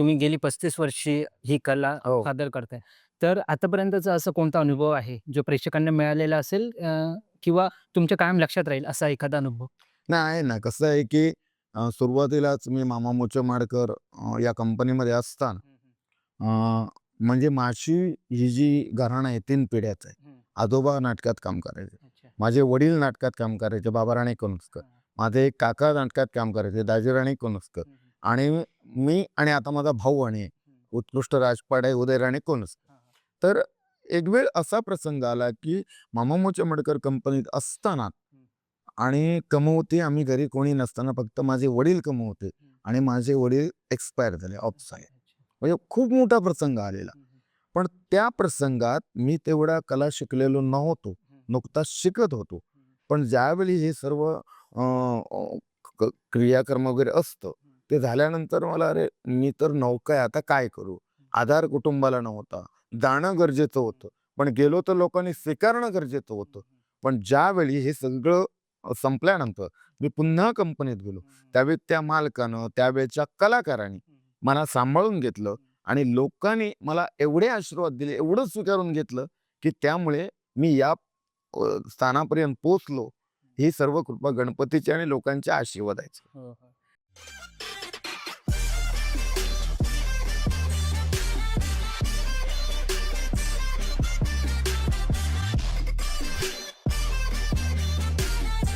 तुम्ही गेली पस्तीस वर्षी ही कला हो. सादर करताय. तर आतापर्यंतचा असा कोणता अनुभव आहे जो प्रेक्षकांना मिळालेला असेल अ, किंवा तुमच्या कायम लक्षात राहील असा एखादा अनुभव? नाही आहे ना. कसं आहे की अ, सुरुवातीलाच मी मामा मोचेमाडकर अ, या कंपनीमध्ये असताना अ, म्हणजे माझी ही जी घराणं आहे तीन पिढ्याचं आहे. आजोबा नाटकात काम करायचे. माझे वडील नाटकात काम करायचे बाबाराणी कोणस्कर माझे एक काका नाटकात काम करायचे दाजीराणी कोणस्कर आणि मी आणि आता माझा भाऊ आणि उत्कृष्ट राजपाट आहे उदयराणी कोणस्कर तर एक वेळ असा प्रसंग आला की मामा मोचेमडकर कंपनीत असताना आणि कमवते आम्ही घरी कोणी नसताना फक्त माझे वडील कमवते आणि माझे वडील एक्सपायर झाले ऑफ झाले. म्हणजे खूप मोठा प्रसंग आलेला. पण त्या प्रसंगात मी तेवढा कला शिकलेलो नव्हतो नुकताच शिकत होतो. पण ज्यावेळी हे सर्व क्रियाकर्म वगैरे असतं ते झाल्यानंतर मला अरे मी तर नौका आहे आता काय करू? आधार कुटुंबाला नव्हता. जाणं गरजेचं होतं. पण गेलो तर लोकांनी स्वीकारणं गरजेचं होतं. पण ज्यावेळी हे सगळं संपल्यानंतर मी पुन्हा कंपनीत गेलो. त्यावेळी त्या मालकानं त्यावेळच्या कलाकारांनी मला सांभाळून घेतलं आणि लोकांनी मला एवढे आशीर्वाद दिले एवढं स्वीकारून घेतलं की त्यामुळे मी या स्थानापर्यंत पोचलो ही. सर्व कृपा गणपतीची आणि लोकांच्या आशीर्वादाची.